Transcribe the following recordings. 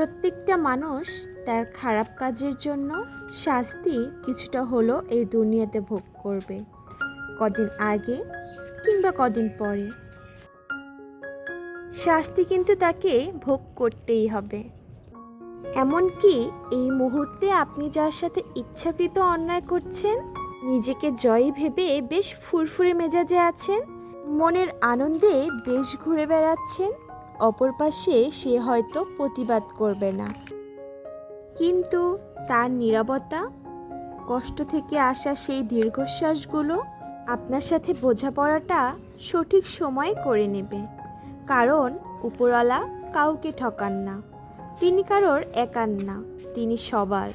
প্রত্যেকটা মানুষ তার খারাপ কাজের জন্য শাস্তি কিছুটা হলো এই দুনিয়াতে ভোগ করবে, কদিন আগে কিংবা কদিন পরে। শাস্তি কিন্তু তাকে ভোগ করতেই হবে। এমনকি এই মুহূর্তে আপনি যার সাথে ইচ্ছাকৃত অন্যায় করছেন, নিজেকে জয়ী ভেবে বেশ ফুরফুরে মেজাজে আছেন, মনের আনন্দে বেশ ঘুরে বেড়াচ্ছেন অপর পাশে সে হয়তো প্রতিবাদ করবে না। কিন্তু তার নিরাপত্তা কষ্ট থেকে আসা সেই দীর্ঘশ্বাসগুলো আপনার সাথে বোঝাপড়াটা সঠিক সময় করে নেবে। কারণ উপরওয়ালা কাউকে ঠকান না। তিনি কারোর একান না, তিনি সবার।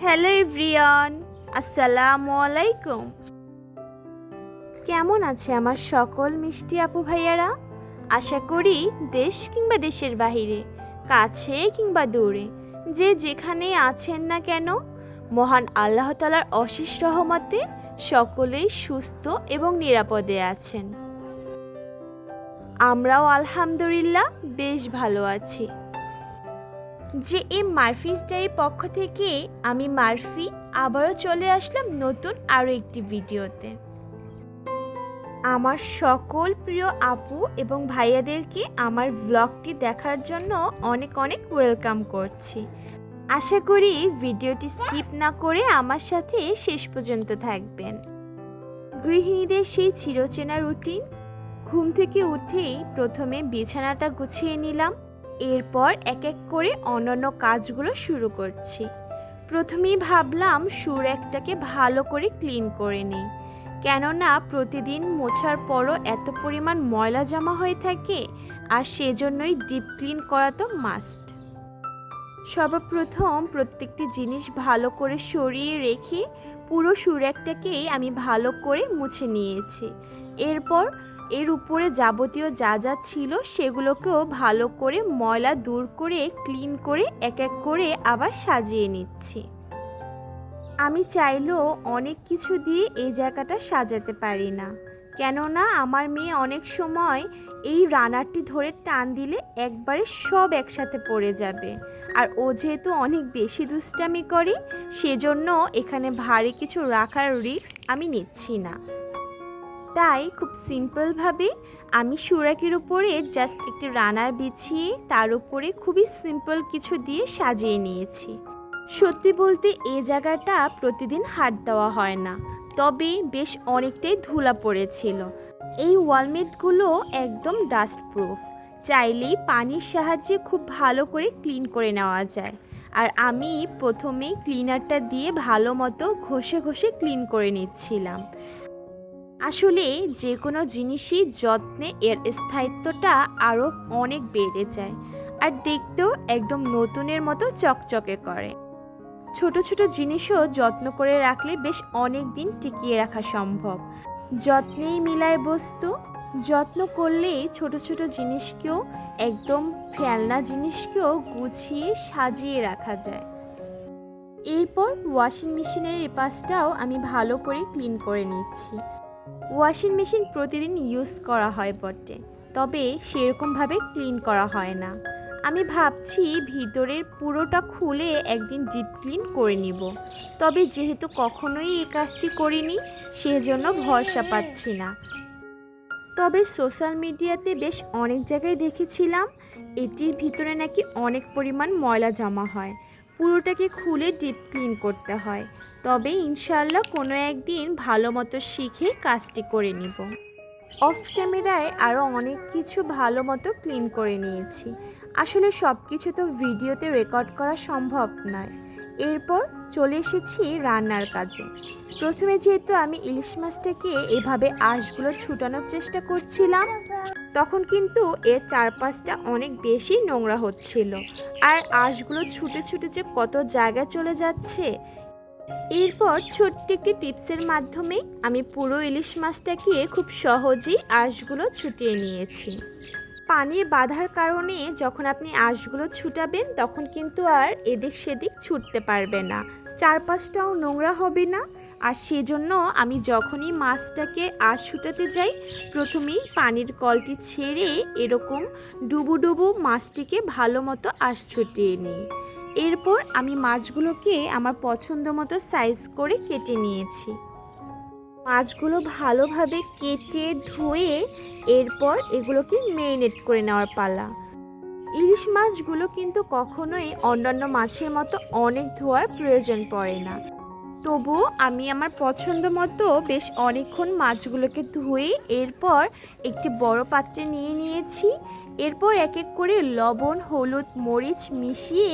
হ্যালো এভরিওয়ান, আসসালামু আলাইকুম। কেমন আছে আমার সকল মিষ্টি আপু ভাইয়ারা? আশা করি দেশ কিংবা দেশের বাহিরে, কাছে কিংবা দূরে, যে যেখানে আছেন না কেন, মহান আল্লাহ তালার অশেষ রহমতে সকলেই সুস্থ এবং নিরাপদে আছেন। আমরাও আলহামদুলিল্লাহ বেশ ভালো আছি। যে এম মারফিস ডায়ের পক্ষ থেকে আমি মারফি আবারও চলে আসলাম নতুন আরও একটি ভিডিওতে। আমার সকল প্রিয় আপু এবং ভাইয়াদেরকে আমার ব্লগটি দেখার জন্য অনেক অনেক ওয়েলকাম করছি। আশা করি ভিডিওটি স্কিপ না করে আমার সাথে শেষ পর্যন্ত থাকবেন। গৃহিণীদের সেই চিরচেনা রুটিন ঘুম থেকে উঠেই প্রথমে বিছানাটা গুছিয়ে নিলাম, এরপর এক এক করে অন্যান্য কাজগুলো শুরু করছি। প্রথমেই ভাবলাম সুর একটাকে ভালো করে ক্লিন করে নিই। কেননা প্রতিদিন মোছার পরও এত পরিমাণ ময়লা জমা হয়ে থাকে, আর সেজন্যই ডিপ ক্লিন করা তো মাস্ট। সর্বপ্রথম প্রত্যেকটি জিনিস ভালো করে সরিয়ে রেখে পুরো সুরেকটাকেই আমি ভালো করে মুছে নিয়েছি। এরপর এর উপরে যাবতীয় যা যা ছিল সেগুলোকেও ভালো করে ময়লা দূর করে ক্লিন করে এক এক করে আবার সাজিয়ে নিচ্ছি। আমি চাইলেও অনেক কিছু দিয়ে এই জায়গাটা সাজাতে পারি না। কেননা আমার মেয়ে অনেক সময় এই রানারটি ধরে টান দিলে একবারে সব একসাথে পড়ে যাবে। আর ও যেহেতু অনেক বেশি দুষ্টামি করে, সেজন্য এখানে ভারী কিছু রাখার রিস্ক আমি নিচ্ছি না। তাই খুব সিম্পলভাবে আমি সুরাকির উপরে জাস্ট একটি রানার বিছিয়ে তার উপরে খুবই সিম্পল কিছু দিয়ে সাজিয়ে নিয়েছি। সত্যি বলতে এ জায়গাটা প্রতিদিন হাট দেওয়া হয় না। তবে বেশ অনেকটাই ধুলা পড়েছিল। এই ওয়ালমেটগুলো একদম ডাস্ট প্রুফ চাইলেই পানির সাহায্যে খুব ভালো করে ক্লিন করে নেওয়া যায়। আর আমি প্রথমেই ক্লিনারটা দিয়ে ভালো মতো ঘষে ঘষে ক্লিন করে নিচ্ছিলাম। আসলে যে কোনো জিনিসই যত্নে এর স্থায়িত্বটা আরও অনেক বেড়ে যায়। আর দেখতেও একদম নতুনের মতো চকচকে করে। ছোট ছোট জিনিসও যত্ন করে রাখলে বেশ অনেক দিন টিকিয়ে রাখা সম্ভব। যত্নেই মিলায় বস্তু, যত্ন করলেই ছোট ছোট জিনিসকেও, একদম ফেলনা জিনিসকেও গুছিয়ে সাজিয়ে রাখা যায়। এরপর ওয়াশিং মেশিনের এপাশটাও আমি ভালো করে ক্লিন করে নিচ্ছি। ওয়াশিং মেশিন প্রতিদিন ইউজ করা হয় বটে, তবে সেরকমভাবে ক্লিন করা হয় না। আমি ভাবছি ভিতরের পুরোটা খুলে একদিন ডিপ ক্লিন করে নিব। তবে যেহেতু কখনোই এই কাজটি করিনি, সেজন্য ভরসা পাচ্ছি না। তবে সোশ্যাল মিডিয়াতে বেশ অনেক জায়গায় দেখেছিলাম, এটির ভিতরে নাকি অনেক পরিমাণ ময়লা জমা হয়। পুরোটাকে খুলে ডিপ ক্লিন করতে হয়। তবে ইনশাল্লাহ কোনো একদিন ভালো মতো শিখে কাজটি করে নিব। অফ ক্যামেরায় আরও অনেক কিছু ভালো মতো ক্লিন করে নিয়েছি। আসলে সব কিছু তো ভিডিওতে রেকর্ড করা সম্ভব নয়। এরপর চলে এসেছি রান্নার কাজে। প্রথমে যেহেতু আমি ইলিশ মাছটাকে এভাবে আঁশগুলো ছুটানোর চেষ্টা করছিলাম, তখন কিন্তু এর চারপাশটা অনেক বেশি নোংরা হচ্ছিল। আর আঁশগুলো ছুটে ছুটে যে কত জায়গায় চলে যাচ্ছে এরপর ছোট্ট একটি টিপসের মাধ্যমে আমি পুরো ইলিশ মাছটাকে খুব সহজেই আঁশগুলো ছুটিয়ে নিয়েছি। পানির বাধার কারণে যখন আপনি আঁশগুলো ছুটাবেন, তখন কিন্তু আর এদিক সেদিক ছুটতে পারবে না। চারপাশটাও নোংরা হবে না। আর সেজন্য আমি যখনই মাছটাকে আঁশ ছুটাতে যাই, প্রথমেই পানির কলটি ছেড়ে এরকম ডুবু ডুবু মাছটিকে ভালো মতো আঁশ ছুটিয়ে নিই। এরপর আমি মাছগুলোকে আমার পছন্দ মতো সাইজ করে কেটে নিয়েছি। মাছগুলো ভালোভাবে কেটে ধুয়ে এরপর এগুলোকে মেরিনেট করে নেওয়ার পালা। ইলিশ মাছগুলো কিন্তু কখনোই অন্যান্য মাছের মতো অনেক ধোয়ার প্রয়োজন পড়ে না। তবুও আমি আমার পছন্দ মতো বেশ অনেকক্ষণ মাছগুলোকে ধুয়ে এরপর একটি বড় পাত্রে নিয়ে নিয়েছি। এরপর এক এক করে লবণ, হলুদ, মরিচ মিশিয়ে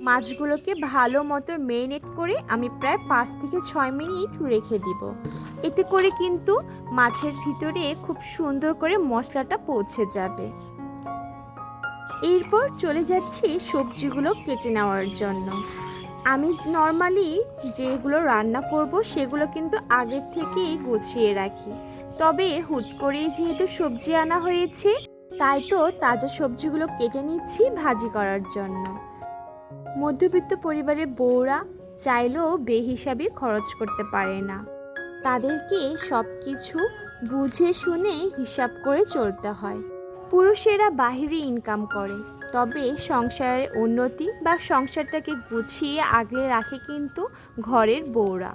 মাছগুলোকে ভালো মতো মেরিনেট করে আমি প্রায় পাঁচ থেকে ছয় মিনিট রেখে দিব। এতে করে কিন্তু মাছের ভিতরে খুব সুন্দর করে মশলাটা পৌঁছে যাবে। এরপর চলে যাচ্ছি সবজিগুলো কেটে নেওয়ার জন্য। আমি নর্মালি যেগুলো রান্না করব সেগুলো কিন্তু আগের থেকেই গুছিয়ে রাখি। তবে হুট করেই যেহেতু সবজি আনা হয়েছে, তাই তো তাজা সবজিগুলো কেটে নিচ্ছি ভাজি করার জন্য। মধ্যবিত্ত পরিবারের বউরা চাইলেও বেহিসাবে খরচ করতে পারে না। তাদেরকে সব কিছু বুঝে শুনে হিসাব করে চলতে হয়। পুরুষেরা বাহিরে ইনকাম করে, তবে সংসারের উন্নতি বা সংসারটাকে গুছিয়ে আগলে রাখে কিন্তু ঘরের বউরা।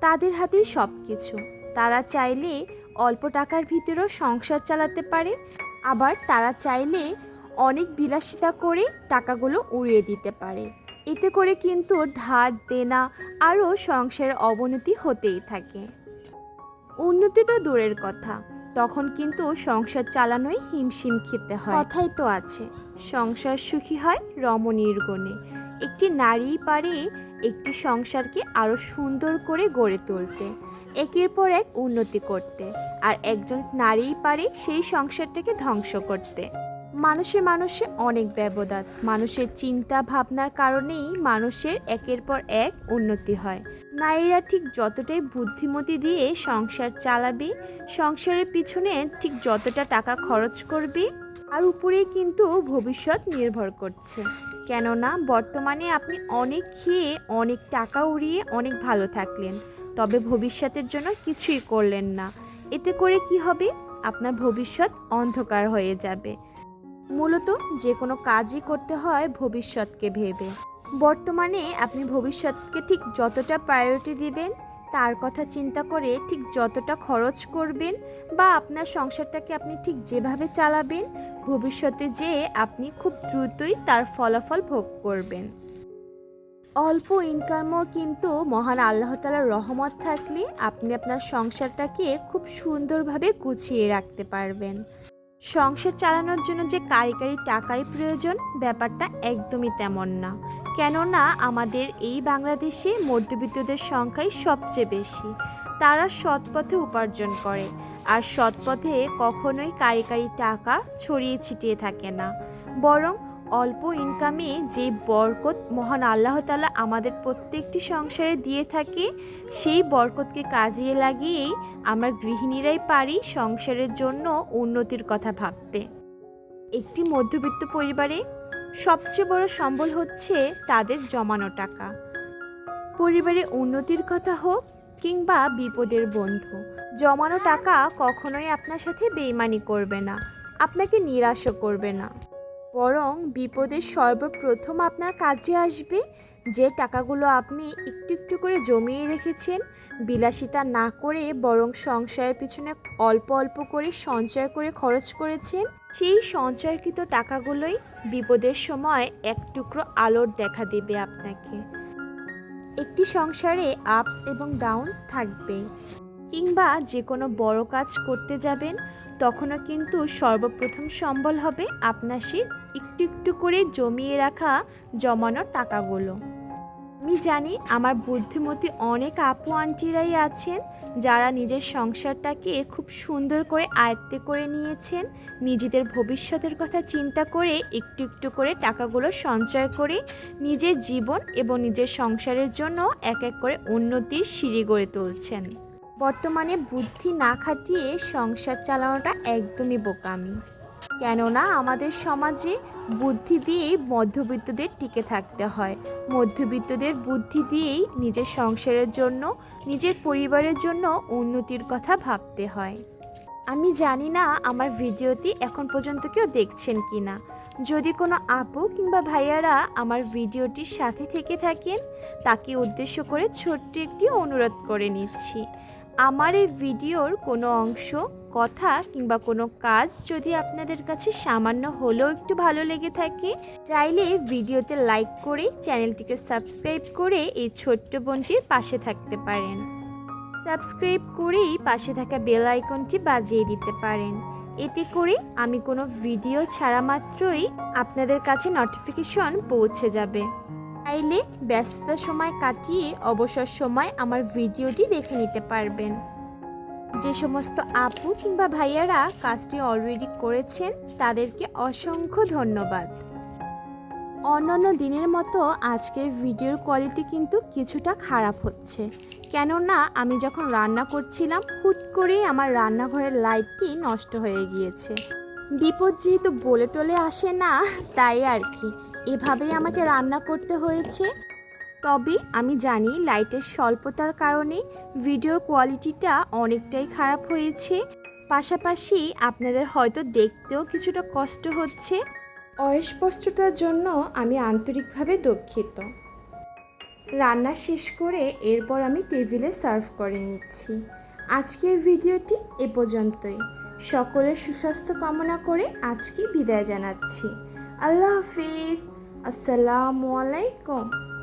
তাদের হাতেই সব কিছু তারা চাইলে অল্প টাকার ভিতরেও সংসার চালাতে পারে, আবার তারা চাইলে অনেক বিলাসিতা করে টাকাগুলো উড়িয়ে দিতে পারে। এতে করে কিন্তু ধার, দেনা আরও সংসারের অবনতি হতেই থাকে। উন্নতি তো দূরের কথা। তখন কিন্তু সংসার চালানোই হিমশিম খেতে হয়। কথাই তো আছে, সংসার সুখী হয় রমণীর গুণে। একটি নারী পারে একটি সংসারকে আরও সুন্দর করে গড়ে তুলতে, একের পর এক উন্নতি করতে, আর একজন নারীই পারে সেই সংসারটাকে ধ্বংস করতে। মানুষে মানুষে অনেক ব্যবধান মানুষের চিন্তা ভাবনার কারণেই মানুষের একের পর এক উন্নতি হয়। নারীরা ঠিক যতটাই বুদ্ধিমতি দিয়ে সংসার চালাবে, সংসারের পিছনে ঠিক যতটা টাকা খরচ করবে আর উপরেই কিন্তু ভবিষ্যৎ নির্ভর করছে। কেননা, বর্তমানে আপনি অনেক খেয়ে অনেক টাকা উড়িয়ে অনেক ভালো থাকলেন, তবে ভবিষ্যতের জন্য কিছুই করলেন না। এতে করে কি হবে? আপনার ভবিষ্যৎ অন্ধকার হয়ে যাবে। মূলত যে কোনো কাজই করতে হয় ভবিষ্যৎকে ভেবে। বর্তমানে আপনি ভবিষ্যৎকে ঠিক যতটা প্রায়োরিটি দিবেন, তার কথা চিন্তা করে ঠিক যতটা খরচ করবেন বা আপনার সংসারটাকে আপনি ঠিক যেভাবে চালাবেন, ভবিষ্যতে যে আপনি খুব দ্রুতই তার ফলাফল ভোগ করবেন। অল্প ইনকামও কিন্তু মহান আল্লাহ তালার রহমত থাকলে আপনি আপনার সংসারটাকে খুব সুন্দরভাবে গুছিয়ে রাখতে পারবেন। সংসার চালানোর জন্য যে কারিগরি টাকাই প্রয়োজন, ব্যাপারটা একদমই তেমন না। কেননা, আমাদের এই বাংলাদেশে মধ্যবিত্তদের সংখ্যাই সবচেয়ে বেশি। তারা সৎপথে উপার্জন করে, আর সৎপথে কখনোই কারিগরি টাকা ছড়িয়ে ছিটিয়ে থাকে না। বরং অল্প ইনকামে যে বরকত মহান আল্লাহ তালা আমাদের প্রত্যেকটি সংসারে দিয়ে থাকে, সেই বরকতকে কাজে লাগিয়েই আমরা গৃহিণীরাই পারি সংসারের জন্য উন্নতির কথা ভাবতে। একটি মধ্যবিত্ত পরিবারে সবচেয়ে বড় সম্বল হচ্ছে তাদের জমানো টাকা। পরিবারে উন্নতির কথা হোক কিংবা বিপদের বন্ধু, জমানো টাকা কখনোই আপনার সাথে বেইমানি করবে না, আপনাকে নিরাশও করবে না। বরং বিপদের সর্বপ্রথম আপনার কাজে আসবে যে টাকাগুলো আপনি একটু একটু করে জমিয়ে রেখেছেন, বিলাসিতা না করে বরং সংসারের পিছনে অল্প অল্প করে সঞ্চয় করে খরচ করেছেন, সেই সঞ্চয়কৃত টাকাগুলোই বিপদের সময় এক টুকরো আলোর দেখা দেবে আপনাকে। একটি সংসারে আপস এবং ডাউনস থাকবে। কিংবা যে কোনো বড় কাজ করতে যাবেন, তখনও কিন্তু সর্বপ্রথম সম্বল হবে আপনার সেই একটু একটু করে জমিয়ে রাখা জমানো টাকাগুলো। আমি জানি আমার বুদ্ধিমতী অনেক আপু আন্টিরাই আছেন, যারা নিজের সংসারটাকে খুব সুন্দর করে আয়ত্তে করে নিয়েছেন, নিজেদের ভবিষ্যতের কথা চিন্তা করে একটু একটু করে টাকাগুলো সঞ্চয় করে নিজের জীবন এবং নিজের সংসারের জন্য এক এক করে উন্নতির সিঁড়ি গড়ে তুলছেন। বর্তমানে বুদ্ধি না খাটিয়ে সংসার চালানোটা একদমই বোকামি। কেননা আমাদের সমাজে বুদ্ধি দিয়েই মধ্যবিত্তদের টিকে থাকতে হয়। মধ্যবিত্তদের বুদ্ধি দিয়েই নিজের সংসারের জন্য, নিজের পরিবারের জন্য উন্নতির কথা ভাবতে হয়। আমি জানি না আমার ভিডিওটি এখন পর্যন্ত কেউ দেখছেন কি না যদি কোনো আপু কিংবা ভাইয়ারা আমার ভিডিওটির সাথে থেকে থাকেন, তাকে উদ্দেশ্য করে ছোট্ট একটি অনুরোধ করে নিচ্ছি। আমার এই ভিডিওর কোনো অংশ, কথা কিংবা কোনো কাজ যদি আপনাদের কাছে সামান্য হলেও একটু ভালো লেগে থাকে, চাইলে ভিডিওতে লাইক করে চ্যানেলটিকে সাবস্ক্রাইব করে এই ছোট্ট বোনটির পাশে থাকতে পারেন। সাবস্ক্রাইব করেই পাশে থাকা বেল আইকনটি বাজিয়ে দিতে পারেন। এতে করে আমি কোনো ভিডিও ছাড়া মাত্রই আপনাদের কাছে নোটিফিকেশন পৌঁছে যাবে। চাইলে ব্যস্ততার সময় কাটিয়ে অবসর সময় আমার ভিডিওটি দেখে নিতে পারবেন। যে সমস্ত আপু কিংবা ভাইয়ারা কাজটি অলরেডি করেছেন, তাদেরকে অসংখ্য ধন্যবাদ। অন্যান্য দিনের মতো আজকের ভিডিওর কোয়ালিটি কিন্তু কিছুটা খারাপ হচ্ছে। কেননা আমি যখন রান্না করছিলাম, হুট করেই আমার রান্নাঘরের লাইটটি নষ্ট হয়ে গিয়েছে। বিপদ যেহেতু বলে টলে আসে না, তাই আর কি। এভাবেই আমাকে রান্না করতে হয়েছে। তবে আমি জানি লাইটের স্বল্পতার কারণে ভিডিওর কোয়ালিটিটা অনেকটাই খারাপ হয়েছে। পাশাপাশি আপনাদের হয়তো দেখতেও কিছুটা কষ্ট হচ্ছে। অস্পষ্টতার জন্য আমি আন্তরিকভাবে দুঃখিত। রান্না শেষ করে এরপর আমি টেবিলে সার্ভ করে নিচ্ছি। আজকের ভিডিওটি এ পর্যন্তই। সকলের সুস্বাস্থ্য কামনা করে আজকে বিদায় জানাচ্ছি। আল্লাহ হাফিজ। আসসালামু আলাইকুম।